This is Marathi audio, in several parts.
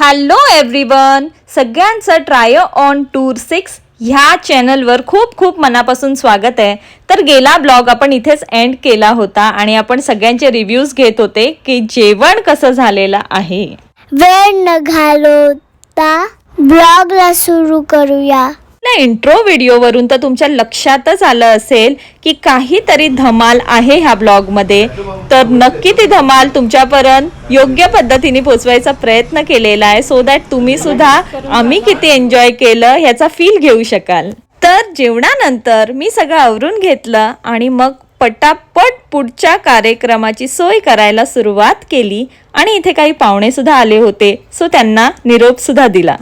हॅलो एव्हरीवन सगळ्यांचं ट्राय ऑन टूर सिक्स ह्या चॅनलवर खूप खूप मनापासून स्वागत आहे. तर गेला ब्लॉग आपण इथेच एंड केला होता आणि आपण सगळ्यांचे रिव्ह्यूज घेत होते की जेवण कसं झालेलं आहे. वेळ न घालवता ब्लॉगला सुरू करूया. आपल्या इंट्रो व्हिडिओवरून तर तुमच्या लक्षातच आलं असेल की काहीतरी धमाल आहे ह्या ब्लॉगमध्ये तर नक्की ती धमाल तुमच्यापर्यंत योग्य पद्धतीने पोचवायचा प्रयत्न केलेला आहे. सो दॅट तुम्ही सुद्धा आम्ही किती एन्जॉय केलं ह्याचा फील घेऊ शकाल. तर जेवणानंतर मी सगळं आवरून घेतलं आणि मग पटापट पुढच्या कार्यक्रमाची सोय करायला सुरुवात केली आणि इथे काही पाहुणे सुद्धा आले होते. सो त्यांना निरोप सुद्धा दिला.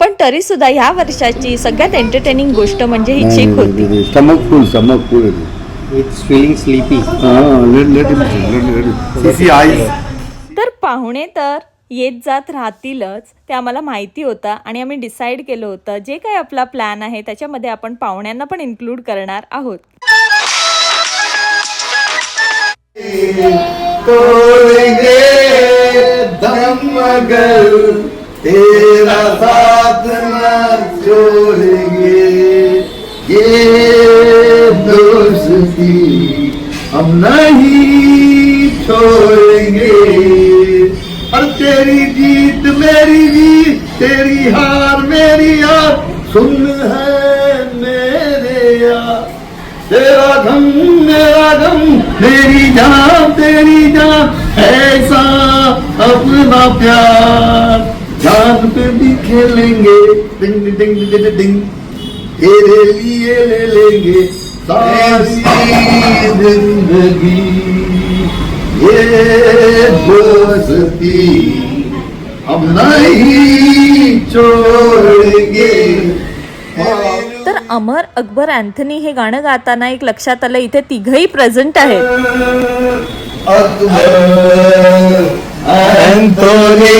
पण तरी सुद्धा ह्या वर्षाची सगळ्यात एंटरटेनिंग गोष्ट म्हणजे ही चीक होती. It's feeling sleepy. आईज तर पाहुणे तर येत जात राहतीलच ते आम्हाला माहिती होतं आणि आम्ही डिसाईड केलं होतं. जे काही आपला प्लॅन आहे त्याच्यामध्ये आपण पाहुण्यांना पण इन्क्लूड करणार आहोत. तोड़ेंगे तेरा हम नहीं छोड़ेंगे। और तेरी जीत मेरी जीत तेरी हार मेरी हार सुन है मेरे यार तेरा गम मेरा गम मेरी जान तेरी जान। ऐसा अपना प्यार। जान पे भी खेलेंगे। डिंग डिंग डिंग डिंग तेरे लिए ले लेंगे। सारी जिंदगी ये दोस्ती हम नहीं छोड़ेंगे तर अमर अकबर अँथनी हे गाणं गाताना एक लक्षात आलं इथे तिघही प्रेझेंट आहेत. एंथोनी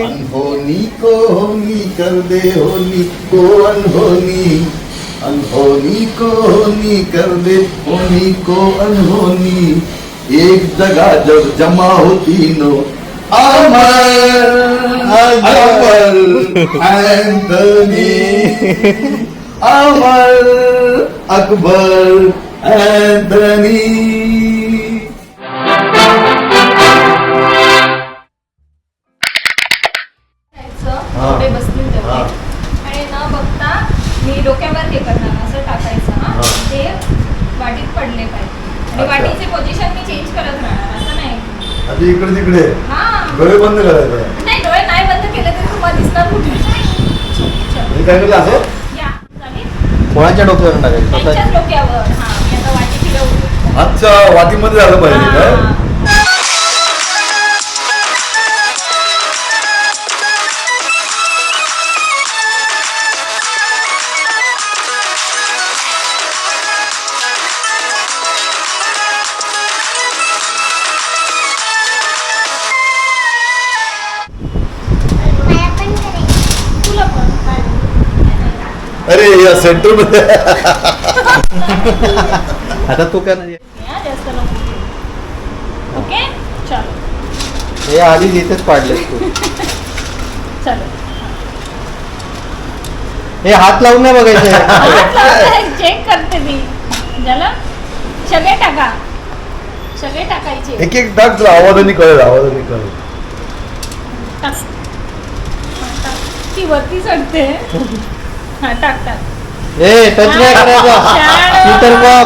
अनहोनी को होनी कर दे होनी को अनहोनी. अनहोनी को होनी कर दे, होनी को अनहोनी। एक जगह जब जमा होती नो अमर अमर। एंथोनी। अमर, अकबर, एंथनी। आता इकडे तिकडे. हा. डोळे बंद करायचे नाही डोळे नाही बंद केले तरी तुम्हाला दिसणार कुठे? हे काय केलं असं? कोणाच्या डोक्यावर टाकायचं? त्यांच्याच डोक्यावर. हा हातच्या वाटीमध्ये झालं पाहिजे काय? या सेंटरमध्ये आता तू काय नाही. या, जास्त नको. ओके? चलो हे आधी इथेच पाडलेस तू. चलो हे हात लावून नाही बघायचे चेक करते मी. झालं सगळे टाका. सगळे टाकायचे. एक एक टाक तुला आवाजाने कळेल आवाजाने कळेल. टाक. हा, टाक. ती वरती चढते. हा टाक टाक. ए टच नाही करायचं शीतल बघ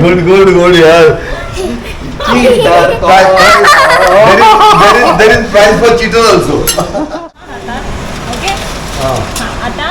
गुड गुड गुड यार प्राइस फॉर चीटर ऑल्सो आता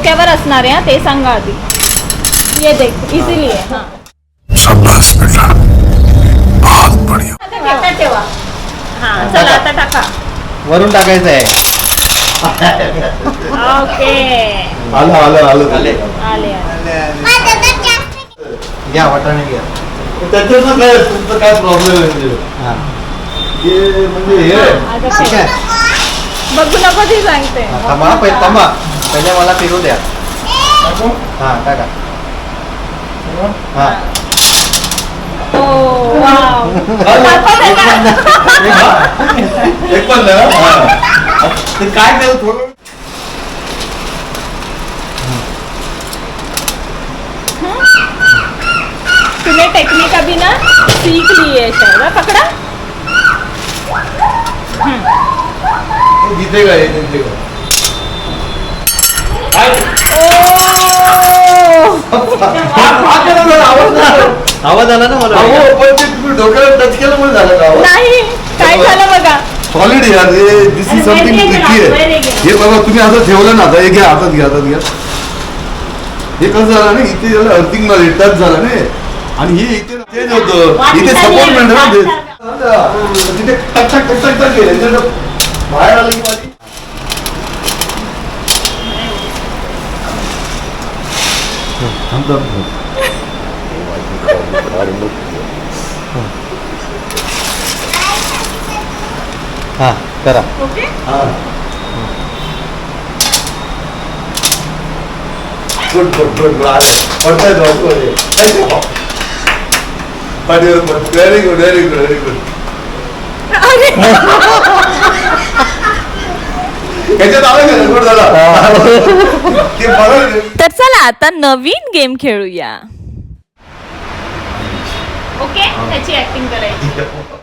डोक्यावर असणार आहे हा, ते सांगा आधी. ये देख इझिली आहे हा. आता ठेवा. हा चला आता टाका. वरून टाकायचं आहे ओके. आलं आलं आलं. आले. आले आले. घ्या वाटाणे घ्या. काय तुमचं काय प्रॉब्लेम आहे म्हणजे? हा. हे म्हणजे हे. आता ठीक. आहे. बघू नको ती सांगते. थांबा पहिले थांबा. पहिले मला फिरू द्या. हा टाका. हा. हो हा. काय थोडं तूने टेक्निक अभी ना सीख ली है शायद पकड़ा इथे काय इथे आवाज आला ना मला? डोक्याला टच केलं म्हणून झालं का आवाज? नाही काय झालं बघा? सॉलिड यार दिस इज समथिंग ट्रिकी आहे. हे बघा तुम्ही असं ठेवलं ना आता हे घ्या हातात घ्या हातात घ्या. हे कसं झालं ना इथे याला अर्थिंगमध्ये टच झालं ना. आणि हे इथे चेंज होतं. इथे सपोर्ट मिळतं ना. तिथे टक टक टक टक टक केलं त्याच्यानं बाहेर आलं की माझी थांब, थांब, थांब. हा करा. ओके. हा. Good good good good. आज पडताय व्हेरी गुड याच्यात आलं का रेकॉर्ड झाला ते बरं तर चला आता नवीन गेम खेळूया. ओके त्याची ऍक्टिंग करायची.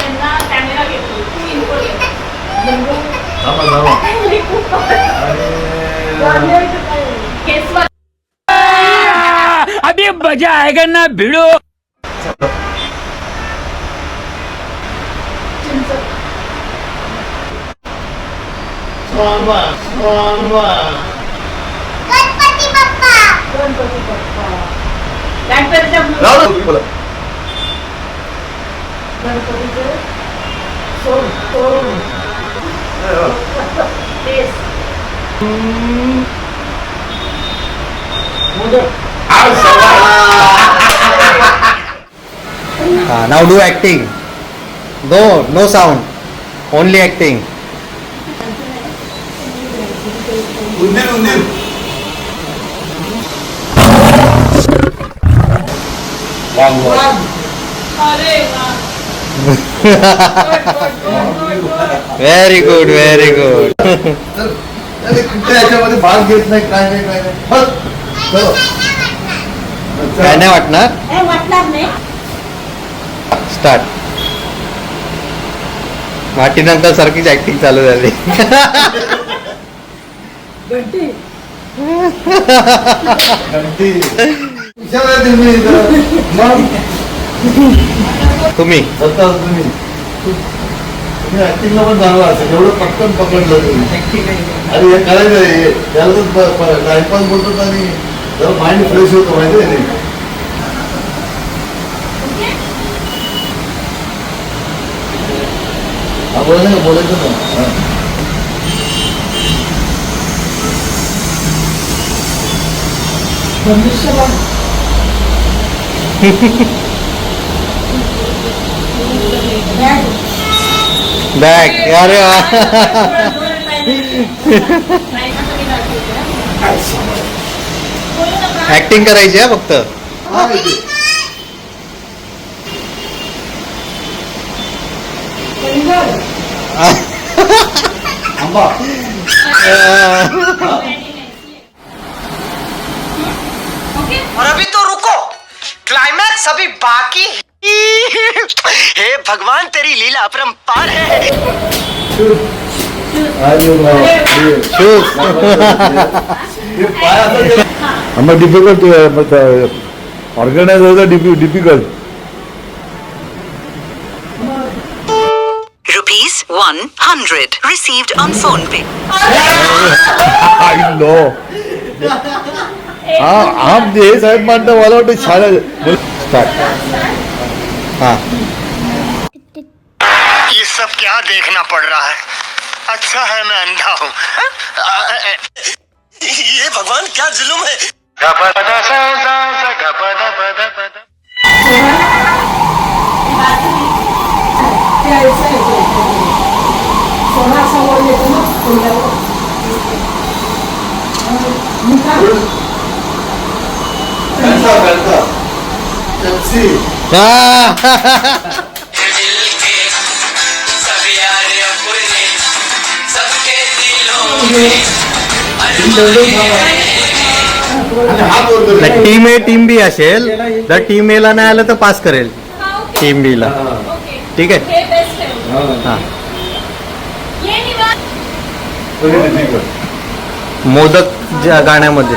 त्यांना कॅमेरा घेतो अभी मजा आएगा ना भिड़ो. गणपती बाप्पा गणपतीच्या लाव ना तुम्ही मला हा नाव do acting no no sound only acting उंदीर. व्हेरी गुड व्हेरी गुड तर अरे कुठे याच्यामध्ये भाग घेत नाही काय नाही काय नाही. बस चलो. काय नाही वाटणार? वाटणार नाही. स्टार्ट माटीनंतर सारखीच ऍक्टिंग चालू झाली. तुम्ही ऍक्टिंगला पण चांगला असेल एवढं पटकन पकडलं तुम्ही. अरे हे करायचं आहे त्याला टाइमपास बोलतो आणि जरा माइंड फ्रेश होतो माहिती आहे नाही? बोलायचं? ना बोलायचं ना हा. बॅक अरे वा. ऍक्टिंग करायची हा फक्त हा, और अभी तो रुको क्लाइमैक्स अभी बाकी है। हे भगवान तेरी लीला अपरंपार है हे. आम्हाला डिफ़िकल्ट ऑर्गनाइज होतं difficult rupees 100 received on phone pay I know आप हे साहेब म्हणता मला वाटतं शाळा स्टार्ट। हा। ये सब क्या देखना पड़ रहा है? अच्छा है मैं अंधा हूँ। ये भगवान क्या जुलुम है? हा बोल बरं. टीम ए टीम बी असेल. तर टीम ए ला नाही आलं तर पास करेल. टीम बी ला. ठीक आहे? हा. ठीक आहे. मोदक ज्या गाण्यामध्ये.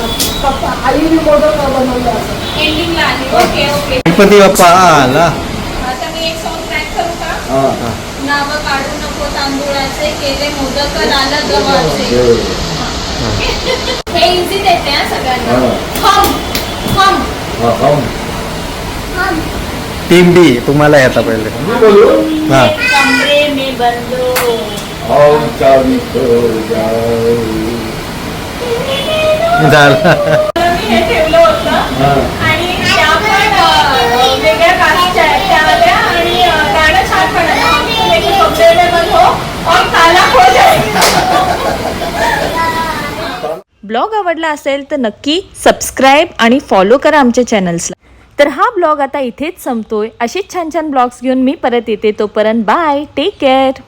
मोदक कुठे आहे. एंडिंगला आली. Okay okay. गणपती बाप्पा आला. आता मी एक सॉन्ग ट्रॅक करू का? हा. नाव काढू नको तांदूळाचे केले मोदक लाल गव्हाचे. हे. इझी देते हा सगळ्यांना. हम हम हम. टीम बी तुम्हाला येता पहिले. मी बोलू? हा. कमरे में बंदो. झालं. हे ठेवलं होतं. आणि त्या पण वेगळ्या कास्टच्या आहेत. त्या आल्या आणि गाणं छान बंद हो और जाए ब्लॉग आवडला असेल तर नक्की सबस्क्राईब आणि फॉलो करा आमच्या चॅनल्सला तर हा ब्लॉग आता इथेच संपतोय. अशीच छान छान ब्लॉग्स घेऊन मी परत येते. तोपर्यंत बाय टेक केअर